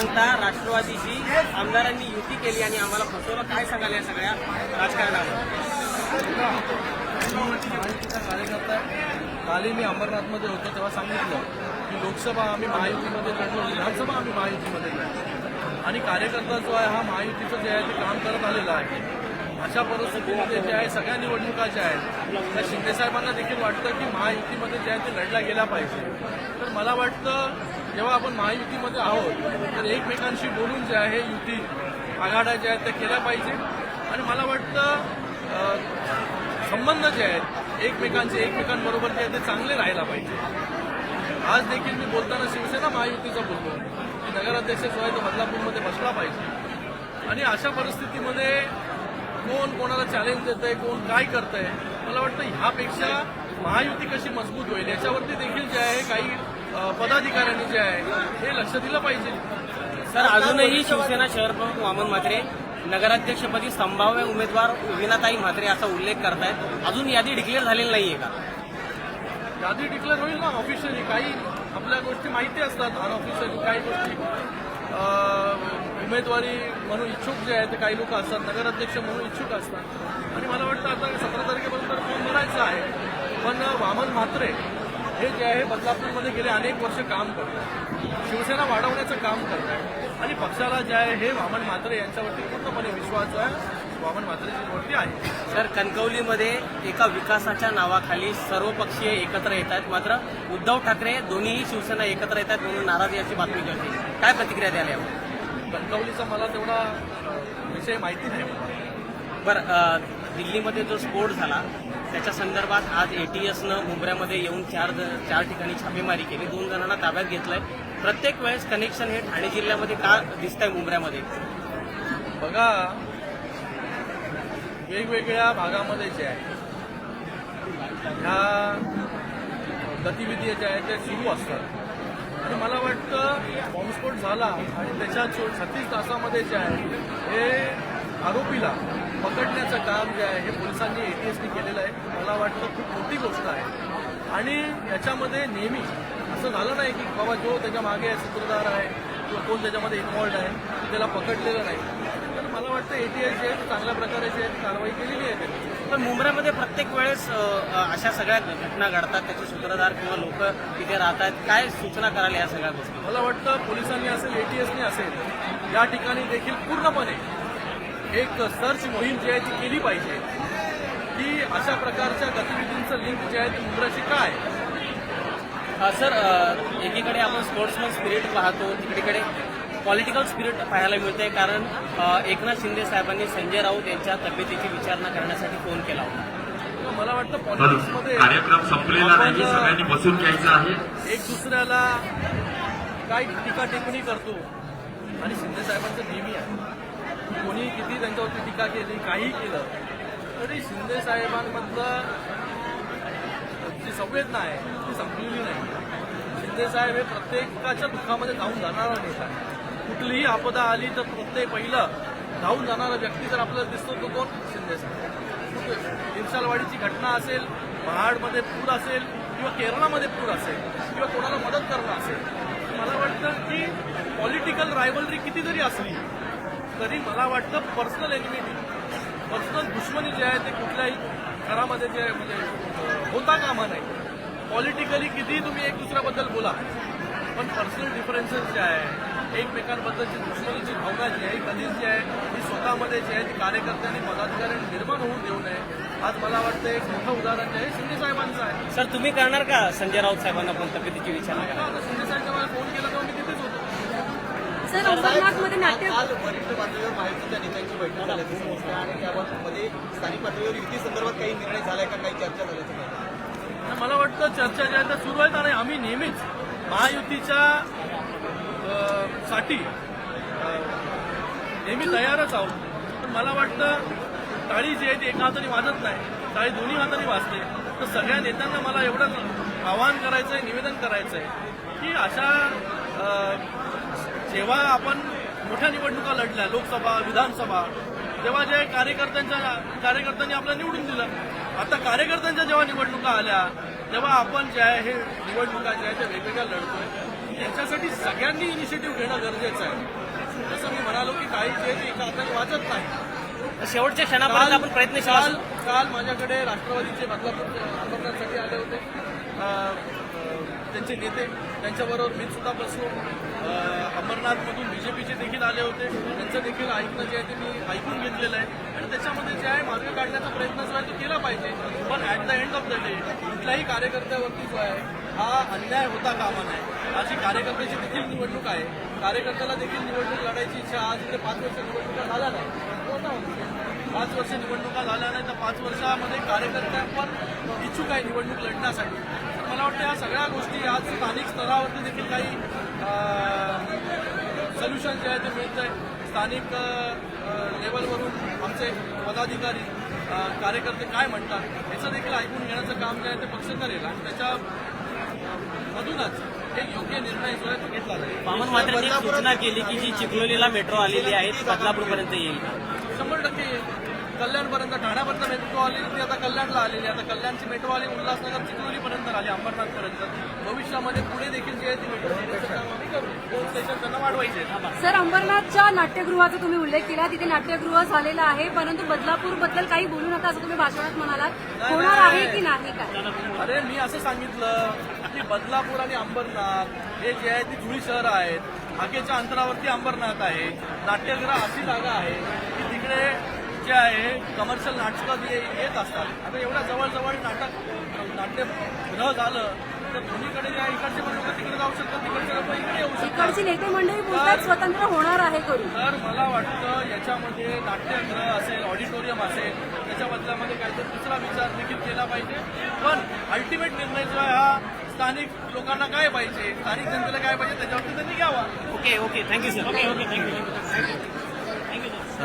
सांगता राष्ट्रवादीशी आमदारांनी युती केली आणि आम्हाला फसवलं. काय सांगाल या सगळ्या राजकारणावर? महायुतीचा कार्यकर्ता काली मी अमरनाथमध्ये होतो तेव्हा सांगितलं की लोकसभा आम्ही महायुतीमध्ये लढलो विधानसभा आम्ही महायुतीमध्ये लढलो. आणि कार्यकर्ता जो आहे हा महायुतीचं जे आहे ते काम करत आलेला आहे. अशा परिस्थितीमध्ये जे आहे सगळ्या निवडणुका ज्या आहेत त्या शिंदेसाहेबांना देखील वाटतं की महायुतीमध्ये जे आहे ते लढला गेला पाहिजे. तर मला वाटतं जेव्हा आपण महायुतीमध्ये आहोत तर एकमेकांशी बोलून जे आहे युती आघाड्या ज्या आहेत त्या केल्या पाहिजे. आणि मला वाटतं संबंध जे आहेत एकमेकांचे एकमेकांबरोबर जे आहेत ते चांगले राहायला पाहिजे. आज देखील मी बोलताना शिवसेना महायुतीचा बोलतो. की नगराध्यक्ष जो आहे तो बदलापूरमध्ये बसला पाहिजे. आणि अशा परिस्थितीमध्ये कोण कोणाला चॅलेंज देत आहे कोण काय करत आहे मला वाटतं ह्यापेक्षा महायुती कशी मजबूत होईल याच्यावरती देखील जे आहे काही पदाधिकाऱ्यांनी जे आहे हे लक्ष दिलं पाहिजे. सर अजूनही शिवसेना शहर प्रमुख वामन म्हात्रे नगराध्यक्षपदी संभाव्य उमेदवार विनाताई म्हात्रे असा उल्लेख करतायत. अजून यादी डिक्लेअर झालेली नाहीये का? यादी डिक्लेअर होईल ना ऑफिशियली काही आपल्या गोष्टी माहिती असतात अनऑफिशियली काही गोष्टी. उमेदवारी म्हणून इच्छुक जे आहेत ते काही लोक असतात नगराध्यक्ष म्हणून इच्छुक असतात. आणि मला वाटतं आता सतरा तारखेपर्यंत फॉर्म भरायचा आहे. पण वामन म्हात्रे हे जे आहे बदलापूरमध्ये गेले अनेक वर्ष काम करतात. शिवसेना वाढवण्याचं काम करतात. आणि पक्षाला जे आहे हे वामन म्हात्रे यांच्यावरती पूर्णपणे विश्वास आहे. वामन म्हात्रेजींवरती आहे. सर कणकवलीमध्ये एका विकासाच्या नावाखाली सर्वपक्षीय एकत्र येत आहेत. मात्र उद्धव ठाकरे दोन्हीही शिवसेना एकत्र येत आहेत म्हणून नाराजी अशी बातमी कळते. काय प्रतिक्रिया द्याल यावर? कणकवलीचा मला तेवढा विषय माहिती नाही. बरं दिल्लीमध्ये जो स्फोट झाला त्याच्या संदर्भात आज एटीएसनं मुंबऱ्यामध्ये येऊन चार ज- चार ठिकाणी छापेमारी केली. दोन जणांना ताब्यात घेतलंय. प्रत्येक वेळेस कनेक्शन हे ठाणे जिल्ह्यामध्ये का दिसतंय मुंबऱ्यामध्ये बघा वेगवेगळ्या भागामध्ये जे आहे ह्या गतिविधी ज्या आहेत त्या सुरू असतात. आणि मला वाटतं बॉम्बस्फोट झाला आणि त्याच्या छत्तीस तासामध्ये जे आहे हे आरोपीला पकडण्याचं काम जे आहे हे पोलिसांनी एटीएसनी केलेलं आहे. मला वाटतं खूप मोठी गोष्ट आहे. आणि याच्यामध्ये नेहमी असं झालं नाही की बाबा जो त्याच्यामागे सूत्रधार आहे किंवा कोण त्याच्यामध्ये इन्व्हॉल्ड आहे त्याला पकडलेलं नाही. तर मला वाटतं एटीएस जे आहे चांगल्या प्रकारे जे कारवाई केलेली आहे त्यांनी. पण मुंबऱ्यामध्ये प्रत्येक वेळेस अशा सगळ्या घटना घडतात त्याचे सूत्रधार किंवा लोक तिथे राहतात. काय सूचना कराल या सगळ्या गोष्टी? मला वाटतं पोलिसांनी असेल एटीएसनी असेल या ठिकाणी देखील पूर्णपणे एक सर्च मोहीम जी आहे ती केली पाहिजे. की अशा प्रकारच्या गतिविधींचं लिंक जे आहे ते मुंब्राशी काय? सर एकीकडे आपण स्पोर्ट्समन स्पिरिट पाहतो तिकडे पॉलिटिकल स्पिरिट पाहायला मिळते कारण एकनाथ शिंदे साहेबांनी संजय राऊत यांच्या तब्येतीची विचारणा करण्यासाठी फोन केला होता. मला वाटतं पॉलिटिक्समध्ये कार्यक्रम संपलेला नाही सगळ्यांनी बसून घ्यायचं आहे. एक दुसऱ्याला काय टीका टिप्पणी करतो? आणि शिंदे साहेबांचं नेहमी आहे. कोणी त्यांच्यावरती टीका केली काही केलं तरी शिंदे साहेबांमधलं जी संवेदना आहे ती संपलेली नाही. शिंदे साहेब हे प्रत्येकाच्या दुःखामध्ये धावून जाणारा नेता आहे. कुठलीही आपदा आली तर प्रत्येक पहिलं धावून जाणारा व्यक्ती जर आपल्याला दिसतो तो कोण? शिंदे साहेब. इर्शालवाडीची घटना असेल महाडमध्ये पूर असेल किंवा केरळामध्ये पूर असेल किंवा कोणाला मदत करणं असेल मला वाटतं की पॉलिटिकल रायवलरी किती जरी असली तरी मला वाटतं पर्सनल एनिमिटी पर्सनल दुश्मनी जे आहे ते कुठल्याही घरामध्ये जे आहे म्हणजे होता कामा नाही पॉलिटिकली कितीही तुम्ही एक दुसऱ्याबद्दल बोला पण पर्सनल डिफरन्सेस जे आहे एकमेकांबद्दलची दुश्मनीची भावना जी आहे कधीच जी आहे ती स्वतःमध्ये जी आहे ती कार्यकर्त्यांनी पदाधिकाऱ्यांनी निर्माण होऊन देऊ नये. आज मला वाटतं एक मोठं उदाहरण जे आहे शिंदे साहेबांचं आहे. सर तुम्ही करणार का संजय राऊत साहेबांना पण तब्येतीची विचारणा करा आता शिंदे साहेबांना फोन केला तेव्हा मी सर अंबरनाथमध्ये नाट्य काल वरिष्ठ पातळीवर महायुतीच्या नेत्यांची बैठक झाल्याचं समजतं आणि त्यामध्ये स्थानिक पातळीवर युती संदर्भात काही निर्णय झालाय का? काही चर्चा झाल्याचं मला वाटतं चर्चा ज्या आहेत त्या सुरू आहेत आणि आम्ही नेहमीच महायुतीच्या साठी नेहमी तयारच आहोत. पण मला वाटतं टाळी जी आहे ती एका हाताने वाजत नाही. टाळी दोन्ही हाताने वाजते. तर सगळ्या नेत्यांना मला एवढं आवाहन करायचं आहे निवेदन करायचं आहे की अशा जेव्हा आपण मोठ्या निवडणुका लढल्या लोकसभा विधानसभा तेव्हा जे कार्यकर्त्यांच्या कार्यकर्त्यांनी आपल्याला निवडून दिलं आता कार्यकर्त्यांच्या जेव्हा निवडणुका आल्या तेव्हा आपण जे आहे हे निवडणुका ज्या आहेत त्या वेगवेगळ्या लढतोय. याच्यासाठी सगळ्यांनी इनिशिएटिव्ह घेणं गरजेचं आहे. जसं मी म्हणालो की काही जे ते एका हाताने वाजत नाही. शेवटच्या क्षणापर्यंत आपण प्रयत्नशील काल काल माझ्याकडे राष्ट्रवादीचे बदलापूर आंदोलनासाठी आले होते. त्यांचे नेते त्यांच्याबरोबर मी सुद्धा बसलो. अंबरनाथमधून बी जे बीजेपीचे देखील आले होते. त्यांचं देखील ऐकणं जे आहे ते मी ऐकून घेतलेलं आहे. आणि त्याच्यामध्ये जे आहे मार्ग काढण्याचा प्रयत्न जो आहे तो केला पाहिजे. पण at the end of the day कुठल्याही कार्यकर्त्यावरती जो आहे हा अन्याय होता कामा नाही आज ही कार्यकर्त्याची देखील निवडणूक आहे. कार्यकर्त्याला देखील निवडणूक लढायची इच्छा आज इकडे पाच वर्ष निवडणुका झाल्या नाही. पाच वर्ष निवडणुका झाल्या नाही तर पाच वर्षामध्ये कार्यकर्त्या पण इच्छुक आहे निवडणूक लढण्यासाठी. मला वाटतं या सगळ्या गोष्टी आज स्थानिक स्तरावरती देखील काही सोल्युशन जे आहे ते मिळत आहे स्थानिक लेवलवरून आमचे पदाधिकारी कार्यकर्ते काय म्हणतात याचं देखील ऐकून घेण्याचं काम जे आहे ते पक्ष करेल. आणि त्याच्या मधूनच एक योग्य निर्णय जो आहे तो घेतला जाईल. वामन मात्रेंनी एक सूचना केली की जी चिखलोलीला मेट्रो आलेली आहे ती बदलापूरपर्यंत येईल. शंभर टक्के कल्याणपर्यंत ठाण्यापर्यंत मेट्रो आली. ती आता कल्याणला आलेली. आता कल्याणची मेट्रो आली. उल्हासनगर चिखलोलीपर्यंत आली अंबरनाथपर्यंत. भविष्यामध्ये पुढे देखील जे आहे ती मेट्रो स्टेशन त्यांना वाढवायचे. सर अंबरनाथच्या नाट्यगृहाचा तुम्ही उल्लेख केला. तिथे नाट्यगृह झालेलं आहे. परंतु बदलापूरबद्दल काही बोलू नका असं तुम्ही भाषणात म्हणालात. होणार आहे की नाही? काय? अरे मी असं सांगितलं की बदलापूर आणि अंबरनाथ हे जे आहे ती जुळी शहर आहेत. हाकेच्या अंतरावरती अंबरनाथ आहे. नाट्यगृह अशी जागा आहे की तिकडे जे आहे कमर्शियल नाटकं जे येत असतात. आता एवढ्या जवळजवळ नाटक नाट्यगृह झालं तर दोन्हीकडे जे आहे इकडचे पण लोक तिकडे जाऊ शकतात तिकडचे लोक इकडे येऊ शकतात. इकडची नेते मंडळी बोलतात स्वतंत्र होणार आहे करून. तर मला वाटतं याच्यामध्ये नाट्यगृह असेल ऑडिटोरियम असेल त्याच्या बदल्यामध्ये काहीतरी दुसरा विचार देखील केला पाहिजे. पण अल्टिमेट निर्णय जो आहे हा स्थानिक लोकांना काय पाहिजे स्थानिक जनतेला काय पाहिजे त्याच्यावरती त्यांनी घ्यावा. Okay okay thank you sir okay okay thank you